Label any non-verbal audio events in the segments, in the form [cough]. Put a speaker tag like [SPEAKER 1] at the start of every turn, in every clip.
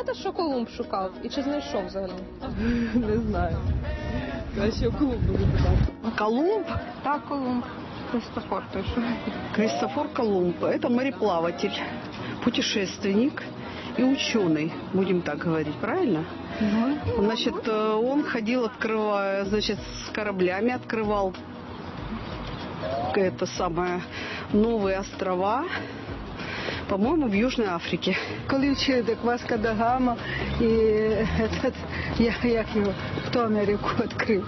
[SPEAKER 1] не знаєте, що Колумб шукав? І чи знайшов взагалі? [laughs]
[SPEAKER 2] Не знаю. Краще в клуб буду питати.
[SPEAKER 3] Колумб,
[SPEAKER 1] Так, Колумб. Христофор той, що.
[SPEAKER 3] Кристофор Колумб, это мореплаватель, путешественник и ученый, будем так говорить, правильно? Значит, э, он ходил, открывая, значит, с кораблями открывал это самое новые острова, по-моему, в Южной Африке.
[SPEAKER 4] Коли вчили так Васка да Гама і этот, [laughs] я, як його, хто Америку відкрив?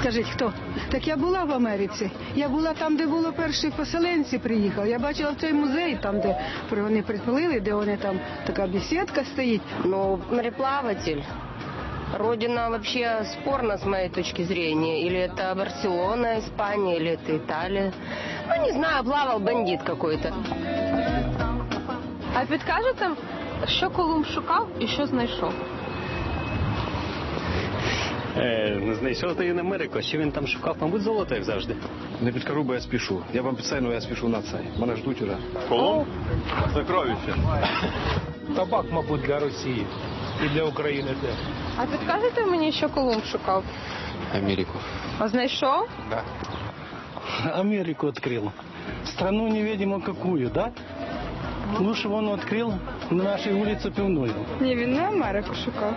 [SPEAKER 4] Скажіть, хто? Так я була в Америці. Я була там, де було перші поселенці приїхали. Я бачила цей музей, там, де вони приплили, де вони там така бесідка стоїть.
[SPEAKER 5] Ну, мореплаватель. Родина вообще спорна с моей точки зрения. Или это Барселона, Испания, или это Италия. Ну, не знаю, плавал бандит какой-то.
[SPEAKER 1] А підкажете, що Колумб шукав і що знайшов?
[SPEAKER 6] Е, не знайшов ти Америку. Що він там шукав? Мабуть, золото, як завжди.
[SPEAKER 7] Не підкажу, бо я спішу. Я вам обіцяю, я спішу на це. Мене ждуть уже.
[SPEAKER 8] Колумб? Сокровище.
[SPEAKER 9] Табак, мабуть, для Росії і для України теж.
[SPEAKER 1] А підкажете мені, що Колумб шукав?
[SPEAKER 7] Америку.
[SPEAKER 1] А знайшов?
[SPEAKER 9] Америку открыл. Страну неведомо какую, да? Лучше бы он открыл на нашей улице пивную.
[SPEAKER 2] Ні, він не Америку шукав.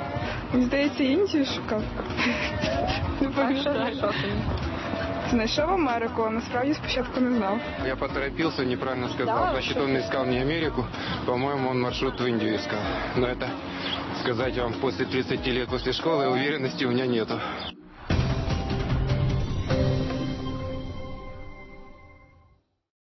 [SPEAKER 2] Він, здається, Індію шукав. Не
[SPEAKER 1] А що
[SPEAKER 2] пам'ятаю.
[SPEAKER 1] знайшов?
[SPEAKER 2] Знайшов Америку, а насправді спочатку не знав.
[SPEAKER 10] Я поторопился, неправильно сказал. Значит, он искал не Америку, по-моему, он маршрут в Индию искал. Но это сказать вам после 30 лет после школы уверенности у меня нету.